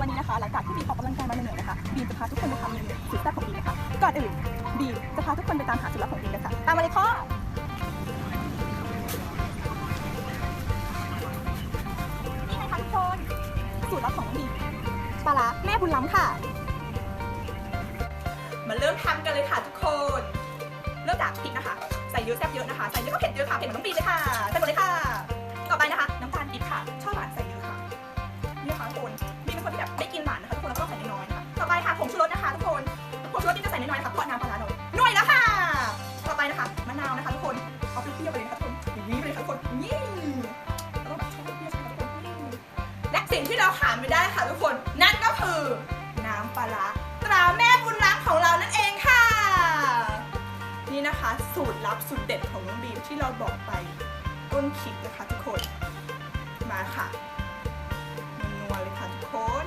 วันนี้นะคะ หลังจากที่บีออกกำลังกายมาเหนื่อยๆนะคะบีจะพาทุกคนไปทำเมนูสุดแซ่บของบีนะคะก่อนอื่นบีจะพาทุกคนไปตามหาสูตรลับของบีมกันค่ะตามมาเลยค่ะนี่ไงคะทุกคนสูตรลับของบีปลาร้าแม่บุญล้ำค่ะ มาเริ่มทำกันเลยค่ะทุกคน เริ่มจากพริกนะคะ ใส่เยอะแซ่บเยอะนะคะ ใส่เยอะก็เผ็ดเยอะค่ะ เผ็ดเหมือนน้องบีเลยค่ะ สิ่งที่เราขาดไม่ได้ค่ะทุกคน นั่นก็คือ น้ำปลาร้าตราแม่บุญรักของเรานั่นเองค่ะ นี่นะคะสูตรลับสูตรเด็ดของน้องบีมที่เราบอกไปต้นคลิปนะคะทุกคน มาค่ะนัวเลยค่ะทุกคน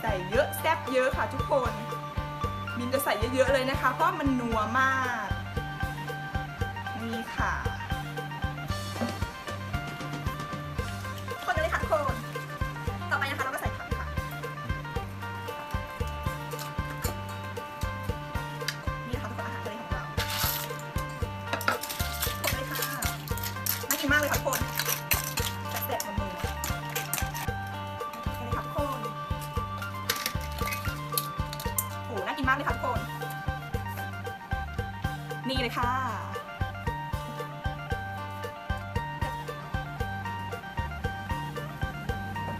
ใส่เยอะแซ่บเยอะค่ะทุกคนบินจะใส่เยอะๆเลยนะคะ เพราะมันนัวมาก มากเลยค่ะทุกคนแซ่บมันนัวค่ะทุกคนโอ้น่ากินมากเลยค่ะทุกคน นี่เลยค่ะ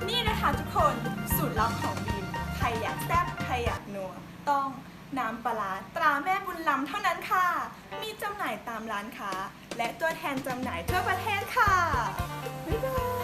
นี่นะคะทุกคนสูตรลับของบีมใครอยากแซ่บใครอยากนัวต้อง น้ำปลาตราแม่บุญลำเท่านั้นค่ะ มีจำหน่ายตามร้านค้า และตัวแทนจำหน่ายทั่วประเทศค่ะ บ๊ายบาย